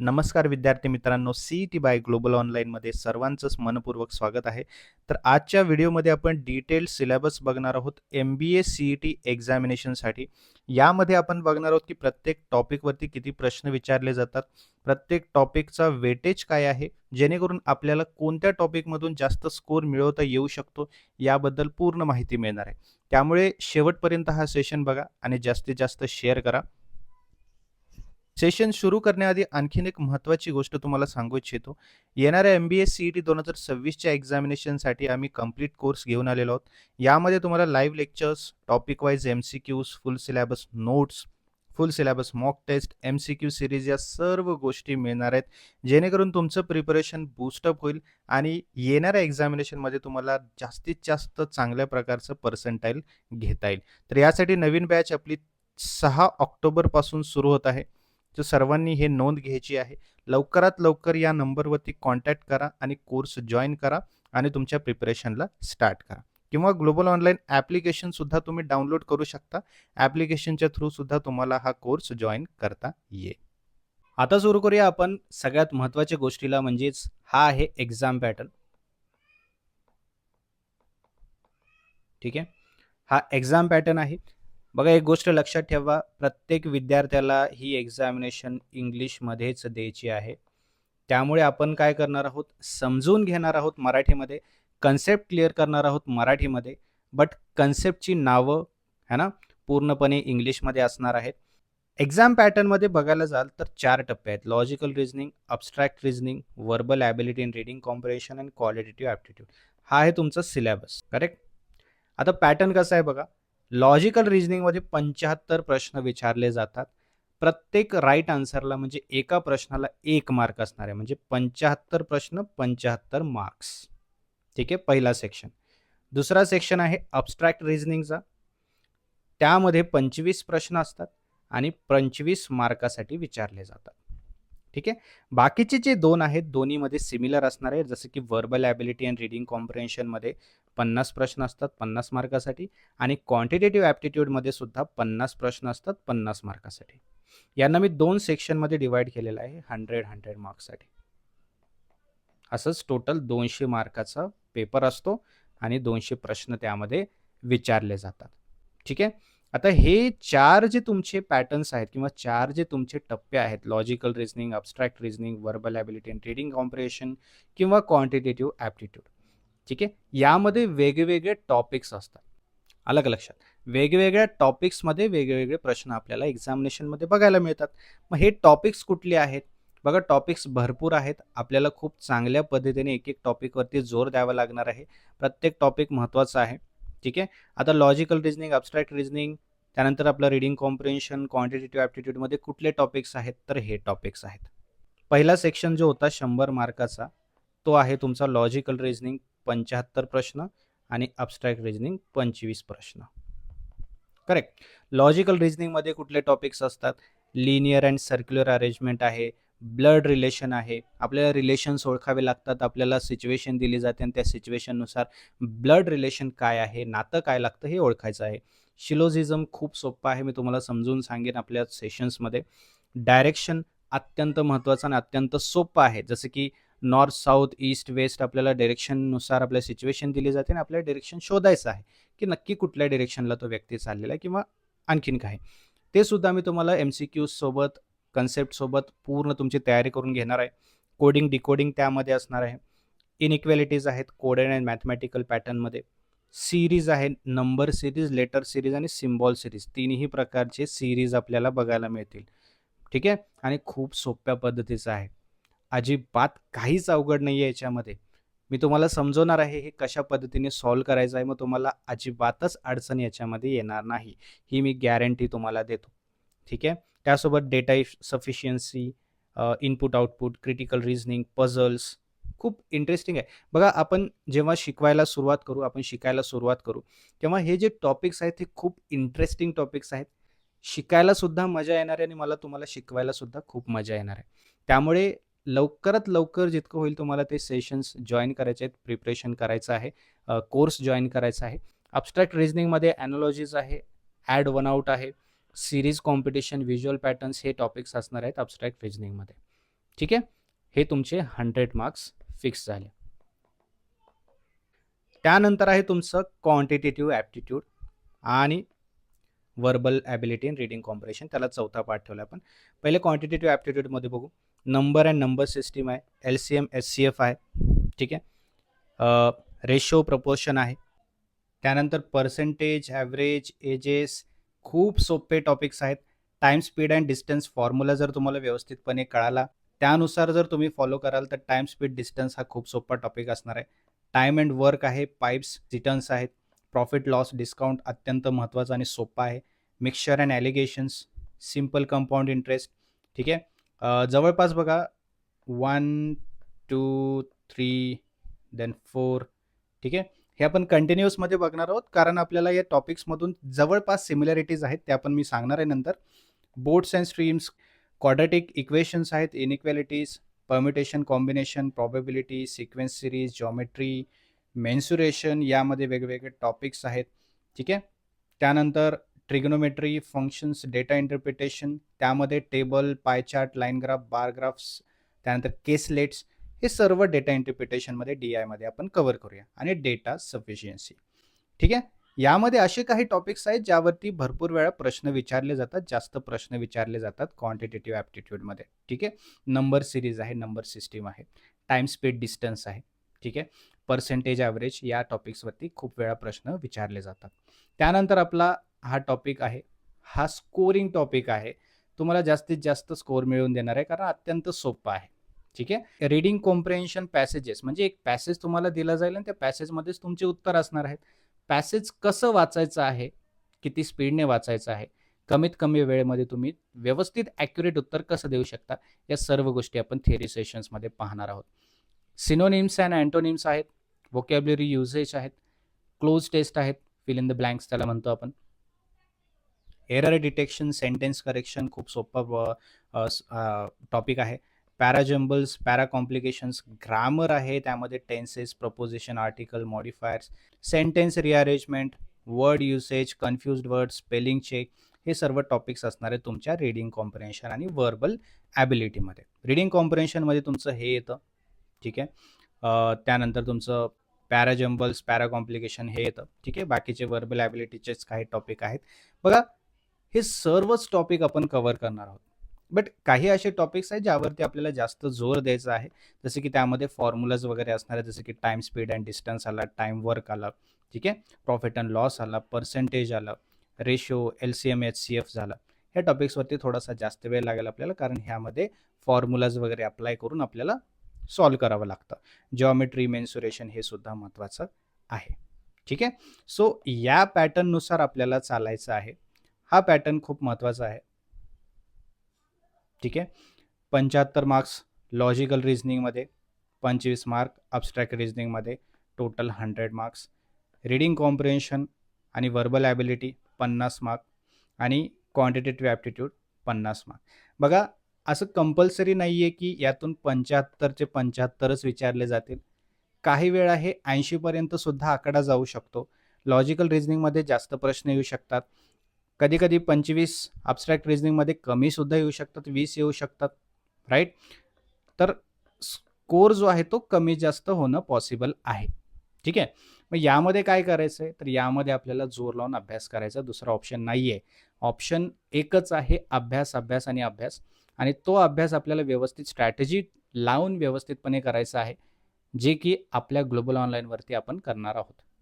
नमस्कार विद्यार्थी मित्रांनो C E T by global ऑनलाईनमध्ये सर्वांचंच मनपूर्वक स्वागत आहे. तर आजच्या व्हिडिओमध्ये आपण डिटेल्ड सिलेबस बघणार आहोत M B A C E T एक्झामिनेशनसाठी यामध्ये आपण बघणार आहोत की प्रत्येक टॉपिकवरती किती प्रश्न विचारले जातात प्रत्येक टॉपिकचा वेटेज काय आहे जेणेकरून आपल्याला कोणत्या टॉपिकमधून जास्त स्कोर मिळवता येऊ शकतो याबद्दल पूर्ण माहिती मिळणार आहे. त्यामुळे शेवटपर्यंत हा सेशन बघा आणि जास्तीत जास्त शेअर करा. सेशन सुरू करण्याआधी आणखीन एक महत्त्वाची गोष्ट तुम्हाला सांगू इच्छितो. येणाऱ्या M B S C E T दोन हजार सव्वीसच्या एक्झामिनेशनसाठी आम्ही कंप्लीट कोर्स घेऊन आलेलो आहोत. यामध्ये तुम्हाला live lectures topic wise M C Qs full syllabus notes full syllabus mock test M C Q series या सर्व गोष्टी मिळणार आहेत. जेणेकरून तुमचं प्रिपरेशन बूस्टअप होईल आणि येणाऱ्या एक्झामिनेशनमध्ये तुम्हाला जास्तीत जास्त चांगल्या प्रकारचं पर्सेंटाईल घेता येईल. तर यासाठी नवीन बॅच आपली सहा ऑक्टोबरपासून सुरू होत आहे. तर सर्वांनी हे नोंद घ्यायची आहे लवकरात लवकर या नंबरवरती कॉन्टॅक्ट करा आणि कोर्स जॉईन करा आणि तुमच्या प्रिपरेशनला स्टार्ट करा. किंवा ग्लोबल ऑनलाईन ॲप्लिकेशनसुद्धा तुम्ही डाउनलोड करू शकता. ॲप्लिकेशनच्या थ्रूसुद्धा तुम्हाला हा कोर्स जॉईन करता येईल. आता सुरू करूया आपण सगळ्यात महत्त्वाच्या गोष्टीला म्हणजेच हा आहे एक्झाम पॅटर्न. ठीक आहे? हा एक्झाम पॅटर्न आहे. बघा एक गोष्ट लक्षात ठेवा प्रत्येक विद्यार्थ्याला ही एक्झामिनेशन इंग्लिशमध्येच द्यायची आहे. त्यामुळे आपण काय करणार आहोत? समजून घेणार आहोत मराठीमध्ये कन्सेप्ट क्लिअर करणार आहोत मराठीमध्ये बट कन्सेप्टची नावं है ना पूर्णपणे इंग्लिशमध्ये असणार आहेत. एक्झाम पॅटर्नमध्ये बघायला जाल तर चार टप्पे आहेत. Logical reasoning abstract reasoning verbal ability in reading comprehension and qualitative aptitude हा आहे तुमचा सिलेबस करेक्ट आता पॅटर्न कसा आहे बघा? लॉजिकल रिझनिंगमध्ये पंच्याहत्तर प्रश्न विचारले जातात. प्रत्येक राईट आन्सरला म्हणजे एका प्रश्नाला एक मार्क असणार आहे म्हणजे पंच्याहत्तर प्रश्न पंच्याहत्तर मार्क्स ठीक आहे पहिला सेक्शन दुसरा सेक्शन आहे अबस्ट्रॅक्ट रिझनिंगचा त्यामध्ये पंचवीस प्रश्न असतात आणि पंचवीस मार्कासाठी विचारले जातात. ठीक आहे? बाकीचे जे दोन आहेत दोन्हीमध्ये सिमिलर असणार आहे जसं की वर्बल ॲबिलिटी अँड रिडिंग कॉम्प्रिहेन्शनमध्ये पन्नास प्रश्न असतात पन्नास मार्कासाठी. आणि क्वांटिटेटिव्ह ॲप्टिट्यूडमध्ये सुद्धा पन्नास प्रश्न असतात पन्नास मार्कासाठी. यांना मी दोन सेक्शनमध्ये डिवाईड केलेलं आहे हंड्रेड हंड्रेड मार्क्ससाठी असंच टोटल दोनशे मार्काचा पेपर असतो आणि दोनशे प्रश्न त्यामध्ये विचारले जातात. ठीक आहे? आता हे चार जे तुमचे पॅटर्न्स आहेत किंवा चार जे तुमचे टप्पे आहेत logical reasoning abstract reasoning verbal ability and reading comprehension किंवा क्वांटिटेटिव्ह ॲप्टिट्यूड ठीक आहे? यामध्ये वेगवेगळे टॉपिक्स असतात. अलग लक्षात? वेगवेगळ्या टॉपिक्समध्ये वेगवेगळे प्रश्न आपल्याला एक्झामिनेशनमध्ये बघायला मिळतात. मग हे टॉपिक्स कुठले आहेत? बघा टॉपिक्स भरपूर आहेत. आपल्याला खूप चांगल्या पद्धतीने एक एक टॉपिकवरती जोर द्यावा लागणार आहे. प्रत्येक टॉपिक महत्त्वाचा आहे. ठीक आहे? आता लॉजिकल रिझनिंग अबस्ट्रॅक्ट रिझनिंग त्यानंतर आपलं रिडिंग कॉम्प्रिहेन्शन क्वांटिटेटिव्ह ॲप्टिट्यूडमध्ये कुठले टॉपिक्स आहेत तर हे टॉपिक्स आहेत. पहिला सेक्शन जो होता शंभर मार्काचा तो आहे तुमचा लॉजिकल रिझनिंग पंच्याहत्तर प्रश्न आणि अबस्ट्रॅक्ट रिझनिंग पंचवीस प्रश्न. करेक्ट लॉजिकल रिझनिंगमध्ये कुठले टॉपिक्स असतात? लिनियर अँड सर्क्युलर अरेंजमेंट आहे ब्लड रिलेशन आहे. आपल्याला रिलेशन्स ओळखावे लागतात आपल्याला सिच्युएशन दिली जाते आणि त्या सिच्युएशननुसार ब्लड रिलेशन काय आहे नातं काय लागतं हे ओळखायचं आहे. शिलोझिझम खूप सोपं आहे मी तुम्हाला समजून सांगेन आपल्या सेशन्समध्ये. डायरेक्शन अत्यंत महत्त्वाचं आणि अत्यंत सोपं आहे. जसं की नॉर्थ साऊथ ईस्ट वेस्ट आपल्याला डिरेक्शननुसार आपल्या सिच्युएशन दिली जाते आणि आपल्याला डिरेक्शन शोधायचं आहे की नक्की कुठल्या डिरेक्शनला तो व्यक्ती चाललेला आहे किंवा आणखीन काय. ते सुद्धा मी तुम्हाला एम सी क्यूजसोबत कन्सेप्टसोबत पूर्ण तुमची तयारी करून घेणार आहे. कोडिंग डिकोडिंग त्यामध्ये असणार आहे. इनइक्वॅलिटीज आहेत कोडेड अँड मॅथमॅटिकल पॅटर्नमध्ये. सिरीज आहे नंबर सिरीज लेटर सिरीज आणि सिम्बॉल सिरीज. तिन्ही प्रकारचे सिरीज आपल्याला बघायला मिळतील. ठीक आहे? आणि खूप सोप्या पद्धतीचं आहे. अजिबात काहीच अवघड नाही आहे याच्यामध्ये. मी तुम्हाला समजवणार आहे हे कशा पद्धतीने सॉल्व करायचं आहे मग तुम्हाला अजिबातच अडचण याच्यामध्ये येणार नाही. ही मी गॅरंटी तुम्हाला देतो. ठीक आहे? त्यासोबत data sufficiency input output critical reasoning puzzles खूप इंटरेस्टिंग आहे. बघा आपण जेव्हा शिकवायला सुरुवात करू आपण शिकायला सुरुवात करू तेव्हा हे जे टॉपिक्स आहेत हे खूप इंटरेस्टिंग टॉपिक्स आहेत. शिकायला सुद्धा मजा येणार आहे आणि मला तुम्हाला शिकवायला सुद्धा खूप मजा येणार आहे. त्यामुळे लवकरात लवकर जितकं होईल तुम्हाला ते सेशन्स जॉईन करायचे आहेत प्रिपरेशन करायचं आहे कोर्स जॉईन करायचा आहे. अबस्ट्रॅक्ट रिझनिंगमध्ये ॲनॉलॉजीज आहे ॲड वन आउट आहे सिरीज कॉम्पिटिशन व्हिज्युअल पॅटर्न्स हे टॉपिक्स असणार आहेत अबस्ट्रॅक्ट रिझनिंगमध्ये ठीक आहे? हे तुमचे हंड्रेड मार्क्स फिक्स झाले. त्यानंतर आहे तुमचं क्वांटिटेटिव्ह ॲप्टिट्यूड आणि verbal ability in reading compression त्याला चौथा पाठ ठेवला आपण. पहिले क्वांटिटेटिव्ह ॲप्टिट्यूडमध्ये बघू. नंबर अँड नंबर सिस्टीम आहे. L C M S C F आहे. ठीक आहे? रेशो प्रपोर्शन आहे. त्यानंतर पर्सेंटेज ॲव्हरेज एजेस खूप सोपे टॉपिक्स आहेत. Time speed and distance formula जर तुम्हाला व्यवस्थितपणे कळाला त्यानुसार जर तुम्ही फॉलो कराल तर टाईम स्पीड डिस्टन्स हा खूप सोपा टॉपिक असणार आहे. टाईम अँड वर्क आहे पाईप्स रिटर्न्स आहेत. प्रॉफिट लॉस डिस्काउंट अत्यंत महत्त्वाचा आणि सोपा आहे. Mixture and alligations simple compound interest ठीक आहे? जवळपास बघा one two three then four ठीक आहे? हे आपण कंटिन्युअसमध्ये बघणार आहोत कारण आपल्याला या टॉपिक्समधून जवळपास सिमिलॅरिटीज आहेत त्या पण मी सांगणार आहे नंतर. Boats and streams quadratic equations आहेत inequalities permutation combination probability sequence series geometry mensuration यामध्ये वेगवेगळे टॉपिक्स आहेत. ठीक आहे? त्यानंतर ट्रिग्नोमेट्री फंक्शन्स डेटा इंटरप्रिटेशन त्यामध्ये table pie chart line graph bar graphs त्यानंतर केसलेट्स हे सर्व डेटा इंटरप्रिटेशनमध्ये डी आयमध्ये आपण कवर करूया. आणि डेटा सफिशियन्सी ठीक आहे? यामध्ये असे काही टॉपिक्स आहेत ज्यावरती भरपूर वेळा प्रश्न विचारले जातात जास्त प्रश्न विचारले जातात क्वांटिटेटिव्ह ॲप्टिट्यूडमध्ये ठीक आहे? नंबर सिरीज आहे नंबर सिस्टीम आहे. टाईम स्पीड डिस्टन्स आहे. ठीक आहे? पर्सेंटेज ॲव्हरेज या टॉपिक्सवरती खूप वेळा प्रश्न विचारले जातात. त्यानंतर आपला हा टॉपिक आहे हा स्कोरिंग टॉपिक आहे. तुम्हाला जास्तीत जास्त स्कोर मिळवून देणार आहे कारण अत्यंत सोपं आहे. ठीक आहे? रीडिंग कॉम्प्रेन्शन पॅसेजेस म्हणजे एक पॅसेज तुम्हाला दिला जाईल आणि त्या पॅसेजमध्येच तुमचे उत्तर असणार आहेत. पॅसेज कसं वाचायचं आहे किती स्पीडने वाचायचं आहे कमीत कमी वेळेमध्ये तुम्ही व्यवस्थित ॲक्युरेट उत्तर कसं देऊ शकता या सर्व गोष्टी आपण थिअरी सेशन्समध्ये पाहणार आहोत. सिनोनिम्स अँड अँटोनिम्स आहेत वोकॅब्लरी युजेज आहेत क्लोज टेस्ट आहेत फिल इन द ब्लँक्स त्याला म्हणतो आपण. एरर डिटेक्शन सेंटेन्स करेक्शन खूप सोपा टॉपिक आहे. पॅराजम्बल्स पॅरा कॉम्प्लिकेशन्स ग्रामर आहे त्यामध्ये tenses preposition article modifiers sentence rearrangement word usage confused word spelling check हे सर्व टॉपिक्स असणार आहे तुमच्या रिडिंग कॉम्प्रेन्शन आणि वर्बल ॲबिलिटीमध्ये. रिडिंग कॉम्प्रेन्शनमध्ये तुमचं हे येतं ठीक आहे? त्यानंतर तुमचं पॅराजम्बल्स पॅरा कॉम्प्लिकेशन हे येतं ठीक आहे? बाकीचे वर्बल ॲबिलिटीचेच काही टॉपिक आहेत. बघा हे सर्वच टॉपिक आपण कव्हर करणार आहोत. बट काही असे टॉपिक्स आहेत ज्यावरती आपल्याला जास्त जोर द्यायचा आहे. जसं की त्यामध्ये फॉर्म्युलाज वगैरे असणार आहे जसं की टाईम स्पीड अँड डिस्टन्स आला टाईम वर्क आला ठीक आहे? प्रॉफिट अँड लॉस आला पर्सेंटेज आला ratio L C M H C F झाला. ह्या टॉपिक्सवरती थोडासा जास्त वेळ लागेल आपल्याला कारण ह्यामध्ये फॉर्म्युलाज वगैरे अप्लाय करून आपल्याला सॉल्व करावं लागतं. जॉमेट्री मेन्सुरेशन हे सुद्धा महत्त्वाचं आहे. ठीक आहे? सो या पॅटर्ननुसार आपल्याला चालायचं आहे. हा पॅटर्न खूप महत्त्वाचा आहे. ठीक आहे? पंच्याहत्तर मार्क्स लॉजिकल रिझनिंगमध्ये पंचवीस mark abstract रिझनिंगमध्ये total hundred marks reading comprehension आणि वर्बल ॲबिलिटी पन्नास मार्क आणि क्वांटिटेटिव्ह ॲप्टिट्यूड पन्नास मार्क बघा असं कंपल्सरी नाही आहे की यातून पंच्याहत्तरचे पंच्याहत्तरच विचारले जातील. काही वेळा हे ऐंशीपर्यंतसुद्धा आकडा जाऊ शकतो. लॉजिकल रिझनिंगमध्ये जास्त प्रश्न येऊ शकतात. कधी कधी पंचवीस अबस्ट्रॅक्ट रिझनिंगमध्ये कमीसुद्धा येऊ शकतात वीस येऊ शकतात राईट तर स्कोर जो आहे तो कमी जास्त होणं पॉसिबल आहे. ठीक आहे? मग यामध्ये काय करायचं आहे तर यामध्ये आपल्याला जोर लावून अभ्यास करायचा दुसरा ऑप्शन नाही आहे ऑप्शन एकच आहे अभ्यास अभ्यास आणि अभ्यास. आणि तो अभ्यास आपल्याला व्यवस्थित स्ट्रॅटेजी लावून व्यवस्थितपणे करायचा आहे जे की आपल्या ग्लोबल ऑनलाईनवरती आपण करणार आहोत.